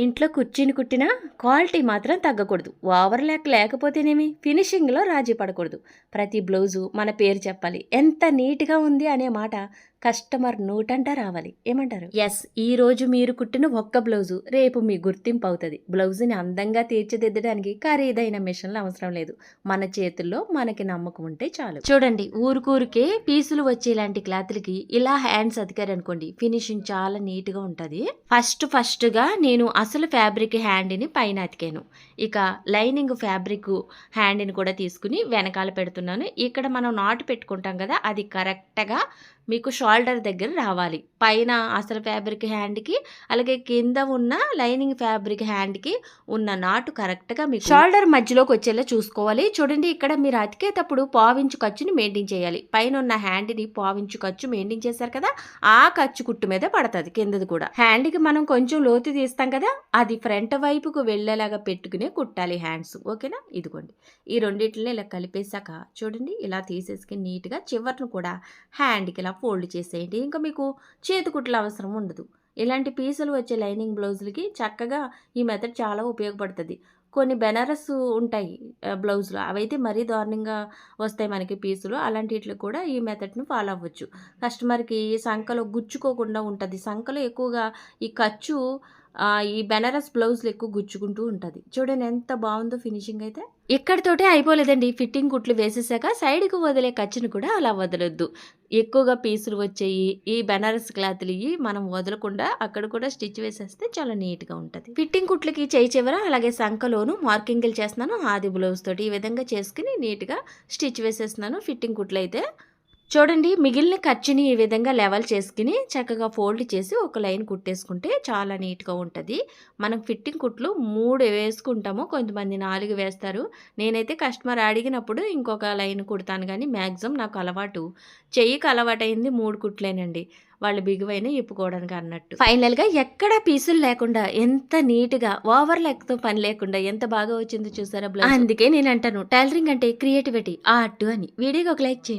ఇంట్లో కుర్చీని కుట్టినా క్వాలిటీ మాత్రం తగ్గకూడదు. ఓవర్ ల్యాక్ లేకపోతేనేమి? ఫినిషింగ్లో రాజీ పడకూడదు. ప్రతి బ్లౌజు మన పేరు చెప్పాలి. ఎంత నీట్గా ఉంది అనే మాట కస్టమర్ నోటంట రావాలి. ఏమంటారు? ఎస్ ఈ రోజు మీరు కుట్టిన ఒక్క బ్లౌజు రేపు మీ గుర్తింపు అవుతుంది. బ్లౌజుని అందంగా తీర్చిదిద్దడానికి ఖరీదైన మిషన్లు అవసరం లేదు. మన చేతుల్లో మనకి నమ్మకం ఉంటే చాలు. చూడండి ఊరుకూరికే పీసులు వచ్చే ఇలాంటి క్లాత్లకి ఇలా హ్యాండ్స్ అతికారనుకోండి ఫినిషింగ్ చాలా నీట్గా ఉంటుంది. ఫస్ట్ ఫస్ట్గా నేను అసలు ఫ్యాబ్రిక్ హ్యాండ్ని పైన అతికాను. ఇక లైనింగ్ ఫ్యాబ్రిక్ హ్యాండ్ని కూడా తీసుకుని వెనకాల పెడుతున్నాను. ఇక్కడ మనం నాటు పెట్టుకుంటాం కదా అది కరెక్ట్గా మీకు షోల్డర్ దగ్గర రావాలి. పైన అసలు ఫ్యాబ్రిక్ హ్యాండ్కి అలాగే కింద ఉన్న లైనింగ్ ఫ్యాబ్రిక్ హ్యాండ్కి ఉన్న నాటు కరెక్ట్గా మీకు షోల్డర్ మధ్యలోకి వచ్చేలా చూసుకోవాలి. చూడండి ఇక్కడ మీరు అతికేటప్పుడు పావించు ఖర్చుని మెయింటైన్ చేయాలి. పైన ఉన్న హ్యాండ్ని పావించు ఖర్చు మెయింటైన్ చేశారు కదా ఆ ఖర్చు కుట్టు మీద పడుతుంది కిందది కూడా. హ్యాండ్కి మనం కొంచెం లోతు తీస్తాం కదా అది ఫ్రంట్ వైపుకు వెళ్ళేలాగా పెట్టుకునే కుట్టాలి హ్యాండ్స్ ఓకేనా? ఇదిగోండి. ఈ రెండింటిని ఇలా కలిపేశాక చూడండి ఇలా తీసేసుకుని నీట్గా చివరిని కూడా హ్యాండ్కి ఇలా ఫోల్డ్ చేసి చేసేయండి. ఇంకా మీకు చేతి కుట్ల అవసరం ఉండదు. ఇలాంటి పీసులు వచ్చే లైనింగ్ బ్లౌజులకి చక్కగా ఈ మెథడ్ చాలా ఉపయోగపడుతుంది. కొన్ని బెనారస్ ఉంటాయి బ్లౌజులు. అవైతే మరీ దారుణంగా వస్తాయి మనకి పీసులు. అలాంటి కూడా ఈ మెథడ్ను ఫాలో అవ్వచ్చు. కస్టమర్కి సంఖలో గుచ్చుకోకుండా ఉంటుంది. సంఖలో ఎక్కువగా ఈ ఖర్చు ఈ బెనారస్ బ్లౌజ్లు ఎక్కువ గుచ్చుకుంటూ ఉంటుంది. చూడండి ఎంత బాగుందో ఫినిషింగ్ అయితే. ఎక్కడితోటే అయిపోలేదండి. ఫిట్టింగ్ కుట్లు వేసేసాక సైడ్కి వదిలే ఖర్చును కూడా అలా వదలొద్దు. ఎక్కువగా పీసులు వచ్చేయి ఈ బెనారస్ క్లాత్లు ఇవి మనం వదలకుండా అక్కడ కూడా స్టిచ్ వేసేస్తే చాలా నీట్గా ఉంటుంది. ఫిట్టింగ్ కుట్లకి చేయి చివర అలాగే సంఖలోను మార్కింగ్లు చేస్తున్నాను ఆది బ్లౌజ్ తోటి ఈ విధంగా చేసుకుని నీట్గా స్టిచ్ వేసేస్తున్నాను. ఫిట్టింగ్ కుట్లు అయితే చూడండి మిగిలిన ఖర్చుని ఈ విధంగా లెవెల్ చేసుకుని చక్కగా ఫోల్డ్ చేసి ఒక లైన్ కుట్టేసుకుంటే చాలా నీట్గా ఉంటుంది. మనం ఫిట్టింగ్ కుట్లు మూడు వేసుకుంటాము కొంతమంది నాలుగు వేస్తారు. నేనైతే కస్టమర్ అడిగినప్పుడు ఇంకొక లైన్ కుడతాను కానీ మ్యాక్సిమం నాకు అలవాటు. చెయ్యికి అలవాటైంది మూడు కుట్లేనండి. వాళ్ళు బిగువైన ఇప్పుకోవడానికి అన్నట్టు. ఫైనల్గా ఎక్కడ పీసులు లేకుండా ఎంత నీట్గా ఓవర్ లెక్తో పని లేకుండా ఎంత బాగా వచ్చిందో చూసారా అందుకే నేను అంటాను టైలరింగ్ అంటే క్రియేటివిటీ ఆర్ట్ అని. వీడియోకి ఒక లైక్ చేయండి.